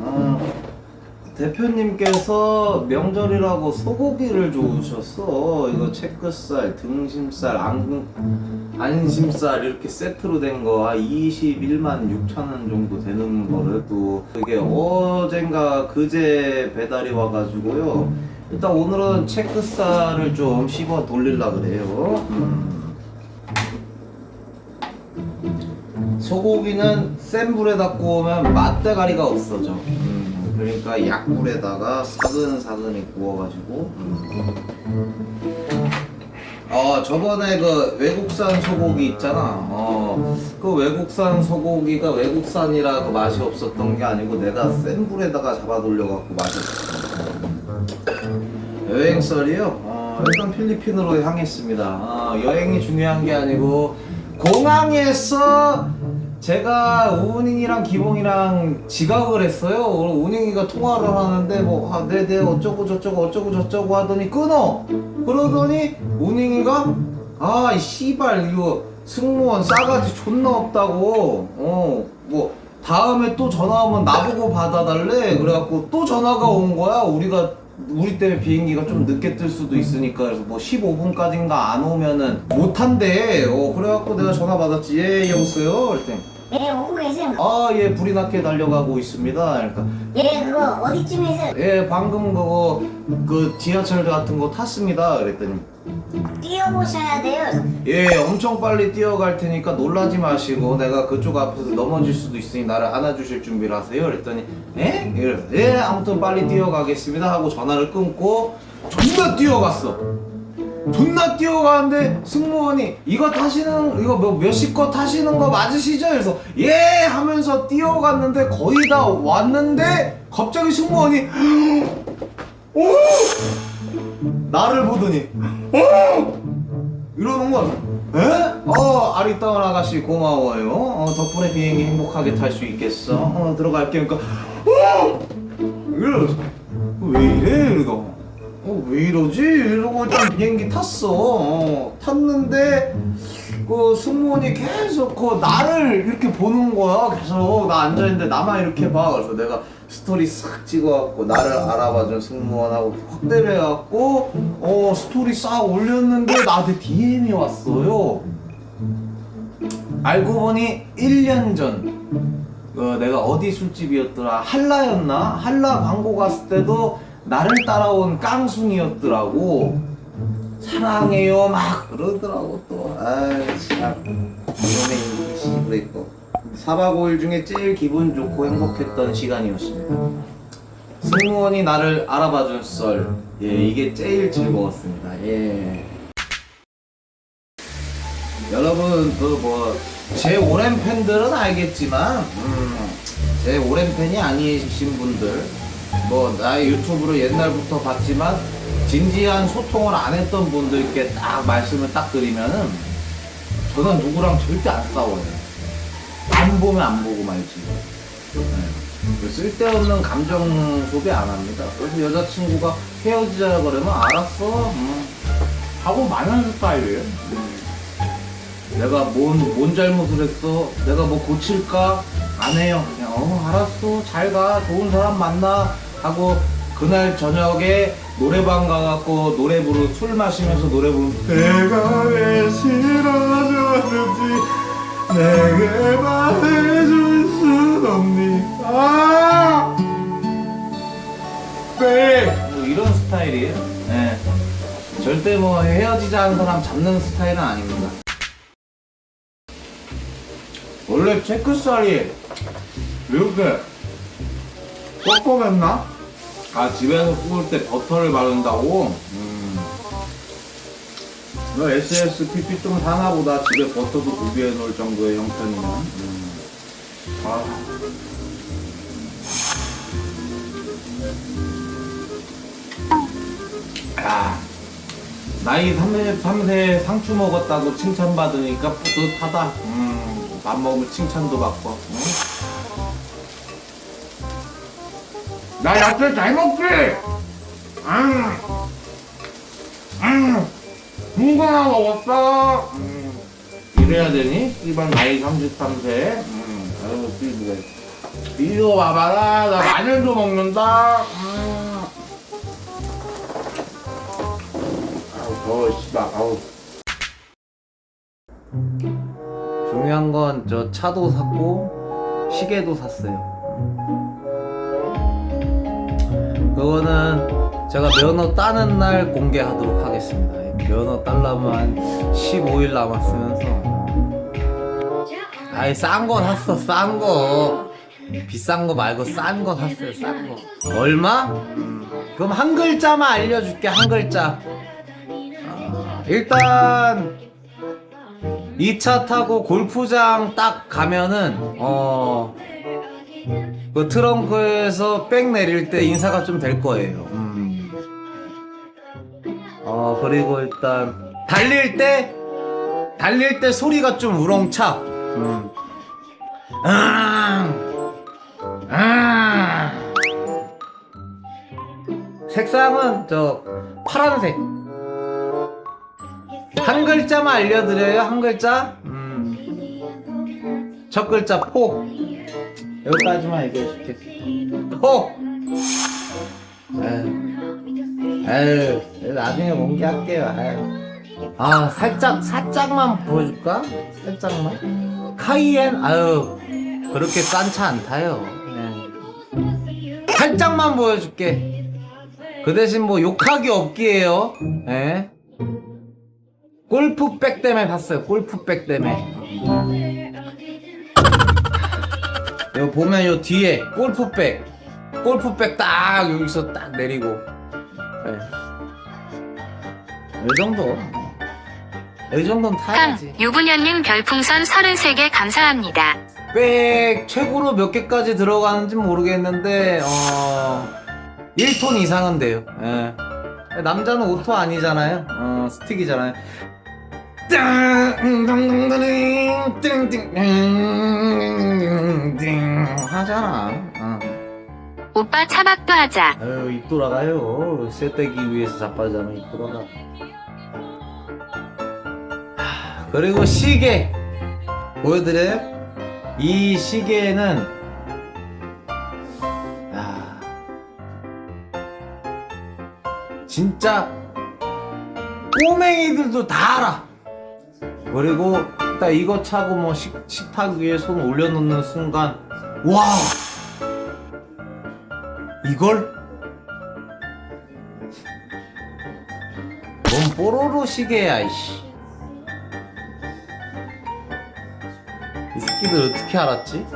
어, 대표님께서 명절이라고 소고기를 좋으셨어. 이거 채끝살, 등심살, 안, 안심살 이렇게 세트로 된거 21만 6천 원 정도 되는 거를 또 이게 어젠가 그제 배달이 와가지고요. 일단 오늘은 채끝살을 좀 씹어 돌릴라 그래요. 음. 소고기는 센 불에 다 구우면 맛대가리가 없어져. 음, 그러니까 약불에다가 사근사근히 구워가지고. 음. 어 저번에 그 외국산 소고기 있잖아. 어그 외국산 소고기가 외국산이라 그 맛이 없었던 게 아니고 내가 센 불에다가 잡아 돌려갖고 맛이 없었어. 여행설이요? 어, 일단 필리핀으로 향했습니다. 어, 여행이 중요한 게 아니고 공항에서 제가 우닝이랑 기봉이랑 지각을 했어요. 오늘 우닝이가 통화를 하는데 뭐 아, 네네 어쩌고 저쩌고 어쩌고 저쩌고 하더니 끊어. 그러더니 우닝이가 아이 씨발 이거 승무원 싸가지 존나 없다고. 어 뭐 다음에 또 전화 오면 나보고 받아달래. 그래갖고 또 전화가 온 거야. 우리가 우리 때문에 비행기가 좀 늦게 뜰 수도 있으니까 그래서 뭐 15분까지인가 안 오면은 못 한대. 어 그래갖고 내가 전화 받았지. 예 여보세요. 그랬더니 예, 오고 계세요. 아 예 불이 나게 달려가고 있습니다. 그러니까 예, 그거 어디쯤에서 예 방금 그거 그 지하철 같은 거 탔습니다. 그랬더니 뛰어보셔야 돼요. 예 엄청 빨리 뛰어갈 테니까 놀라지 마시고 내가 그쪽 앞에서 넘어질 수도 있으니 나를 안아주실 준비를 하세요. 그랬더니 예? 이래 예 아무튼 빨리 뛰어가겠습니다 하고 전화를 끊고 존나 뛰어갔어. 존나 뛰어가는데 승무원이 이거 타시는 이거 뭐 몇십 거 타시는 거 맞으시죠? 그래서 예 하면서 뛰어갔는데 거의 다 왔는데 갑자기 승무원이 오 나를 보더니 어 이러는 거야. 에? 어 아리따운 아가씨 고마워요. 어, 덕분에 비행기 행복하게 탈 수 있겠어. 어 들어갈게. 그러니까 어 이러면서 왜 이래 이러더. 어 왜 이러지? 이러고 일단 비행기 탔어. 어, 탔는데 그 승무원이 계속 그 나를 이렇게 보는 거야. 계속 나 앉아 있는데 나만 이렇게 봐. 그래서 내가 스토리 싹 찍어갖고 나를 알아봐준 승무원하고 확대를 해갖고 어 스토리 싹 올렸는데 나한테 DM이 왔어요. 알고 보니 1년 전 어, 내가 어디 술집이었더라 한라였나 한라 광고 갔을 때도 나를 따라온 깡순이었더라고. 사랑해요. 막 그러더라고 또. 아이 참. 연예인 씨부레 있고 4박 5일 중에 제일 기분 좋고 행복했던 시간이었습니다. 승무원이 나를 알아봐준 썰. 예, 이게 제일 즐거웠습니다. 예. 여러분 그 뭐 제 오랜 팬들은 알겠지만 음, 제 오랜 팬이 아니신 분들 뭐 나의 유튜브를 옛날부터 봤지만 진지한 소통을 안 했던 분들께 딱 말씀을 딱 드리면은 저는 누구랑 절대 안 싸워요. 안 보면 안 보고 말지. 네. 쓸데없는 감정 소비 안 합니다. 그래서 여자친구가 헤어지자 그러면 알았어. 음. 하고 마는 스타일이에요. 음. 내가 뭔, 뭔 잘못을 했어? 내가 뭐 고칠까? 안 해요. 그냥, 어, 알았어. 잘 가. 좋은 사람 만나. 하고, 그날 저녁에 노래방 가갖고 노래 부르, 술 마시면서 노래 부르 내가 왜 싫어졌는지 내게 말해줄 순 없니? 아! 네! 뭐 이런 스타일이에요. 네. 절대 뭐 헤어지자는 사람 잡는 스타일은 아닙니다. 원래 체크살이 이렇게 뻑뻑했나? 아 집에서 구울 때 버터를 바른다고? 음. 너 SSPP 좀 사나 보다 집에 버터도 구비해 놓을 정도의 형편이면 음. 아. 야, 나이 33세 상추 먹었다고 칭찬받으니까 뿌듯하다. 음, 밥 먹으면 칭찬도 받고. 응? 나 야채 잘 먹지? 음, 음, 궁금한 거 없어. 음, 이래야 되니? 이번 나이 33세. 음, 아유, 삐부해. 이거 봐봐라 나 마늘도 먹는다 음. 아우 더워 씨발 아우 중요한 건 저 차도 샀고 시계도 샀어요. 그거는 제가 면허 따는 날 공개하도록 하겠습니다. 면허 딸라면 한 15일 남았으면서 아이 싼 거 샀어 싼 거. 비싼 거 말고 싼 거 샀어요 싼 거. 얼마? 음, 그럼 한 글자만 알려줄게 한 글자. 아, 일단 이차 타고 골프장 딱 가면은 어. 그 트렁크에서 백 내릴 때 인사가 좀 될 거예요. 음. 어 그리고 일단 달릴 때 달릴 때 소리가 좀 우렁차. 음. 음. 음. 색상은 저 파란색. 한 글자만 알려드려요. 한 글자. 음. 첫 글자 포. 여기까지만 얘기해 줄게. 포. 에휴. 에휴. 나중에 공개할게요. 에휴. 아 살짝 살짝만 보여줄까? 살짝만. 카이엔 아유 그렇게 싼 차 안 타요. 예. 살짝만 보여줄게. 그 대신 뭐 욕하기 없기에요. 예. 골프백 때문에 샀어요. 골프백 때문에. 보면 요 뒤에 골프백, 골프백 딱 여기서 딱 내리고. 네. 이 정도. 이 정도는 깡 타야지. 유부녀님 별풍선 33개 감사합니다. 백 최고로 몇 개까지 들어가는지 모르겠는데 어 1톤 이상은 돼요. 예. 남자는 오토 아니잖아요. 어 스틱이잖아요. 띵띵띵띵 띵띵띵 하잖아. 어. 오빠 차박도 하자. 아유 입 돌아가요. 쇠떼기 위해서 자빠지면 입 돌아가. 하, 그리고 시계 보여드려요? 이 시계는 야 진짜 꼬맹이들도 다 알아. 그리고 딱 이거 차고 뭐 식, 식탁 위에 손 올려놓는 순간 와. 이걸? 뭔 뽀로로 시계야 이씨. 이 새끼들 어떻게 알았지?